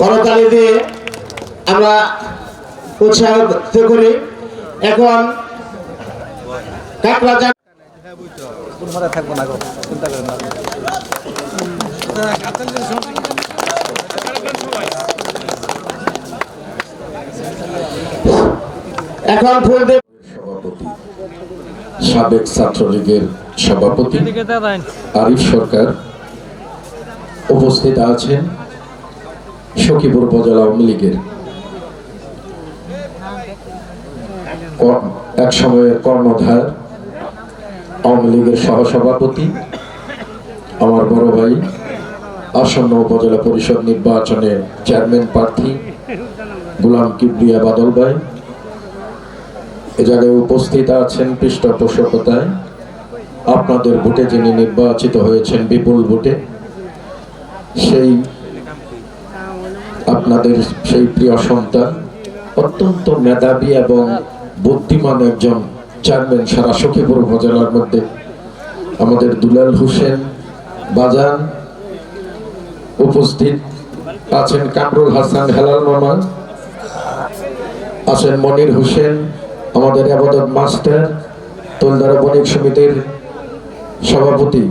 করতালি দিয়ে আমরা উৎসাহ করি এখন কাকড়া যান এখন ফুল সাবেক ছাত্রলীগের সভাপতি আরিফ সরকার উপস্থিত আছেন সখীপুর উপজেলা আওয়ামী লীগের। এক সময়ের কর্ণধার, আওয়ামী লীগের সহসভাপতি, আমার বড় ভাই, আসন্ন উপজেলা পরিষদ নির্বাচনে চেয়ারম্যান প্রার্থী, গোলাম কিবরিয়া বাদল ভাই। এ জায়গায় উপস্থিত আছেন পৃষ্ঠপোষকতায় আপনাদের ভোটে যিনি নির্বাচিত হয়েছেন বিপুল ভোটে সেই আপনাদের সেই প্রিয় সন্তান, অত্যন্ত মেধাবী এবং বুদ্ধিমান একজন চেয়ারম্যান সারা সখীপুর উপজেলার মধ্যে, আমাদের দুলাল হোসেন বাজান উপস্থিত আছেন কামরুল হাসান হেলাল মামা, আছেন মনির হোসেন আমাদের আবাদত মাস্টার তোলদারা বণিক সমিতির সভাপতি,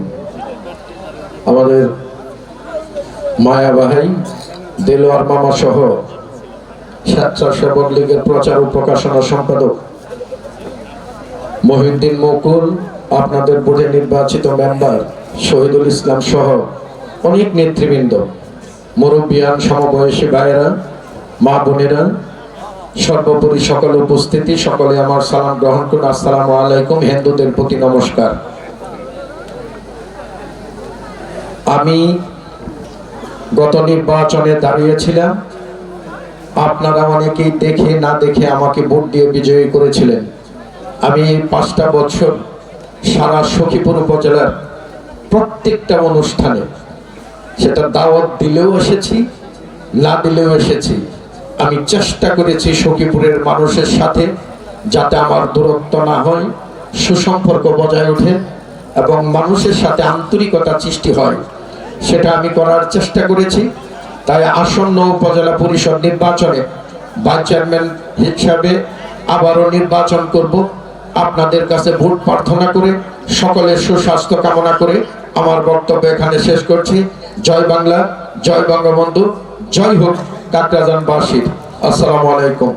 আমাদের মায়া বাহাই, দেলোয়ার মামা সহ স্বেচ্ছাসেবক লীগের প্রচার ও প্রকাশনা সম্পাদক মহিউদ্দিন মকুল, আপনাদের বোর্ডে নির্বাচিত মেম্বার শহীদুল ইসলাম সহ অনেক নেতৃবৃন্দ, মুরব্বিয়ান সমবয়সী ভাইয়েরা, মা বোনেরা সর্বোপরি সকল উপস্থিতি, সকলে আমার সালাম গ্রহণ করুন। আসসালামু আলাইকুম, হিন্দুদের প্রতি নমস্কার। আমি গত নির্বাচনে দাঁড়িয়েছিলাম। আপনারা অনেকেই দেখে না দেখে আমাকে ভোট দিয়ে বিজয়ী করেছিলেন। আমি পাঁচটা বছর সারা সখীপুর উপজেলার প্রত্যেকটা অনুষ্ঠানে সেটা দাওয়াত দিলেও এসেছি, না দিলেও এসেছি। আমি চেষ্টা করেছি সখীপুরের মানুষের সাথে যাতে আমার দূরত্ব না হয়, সুসম্পর্ক বজায় ওঠে এবং মানুষের সাথে আন্তরিকতা সৃষ্টি হয়। সেটা আমি করার চেষ্টা করেছি। তাই আসন্ন উপজেলা পরিষদ নির্বাচনে ভাইস চেয়ারম্যান হিসাবে আবারও নির্বাচন করব। আপনাদের কাছে ভোট প্রার্থনা করে, সকলের সুস্বাস্থ্য কামনা করে আমার বক্তব্য এখানে শেষ করছি। জয় বাংলা, জয় বঙ্গবন্ধু, জয় হোক। কাকরাজান বাসীর আসসালামু আলাইকুম।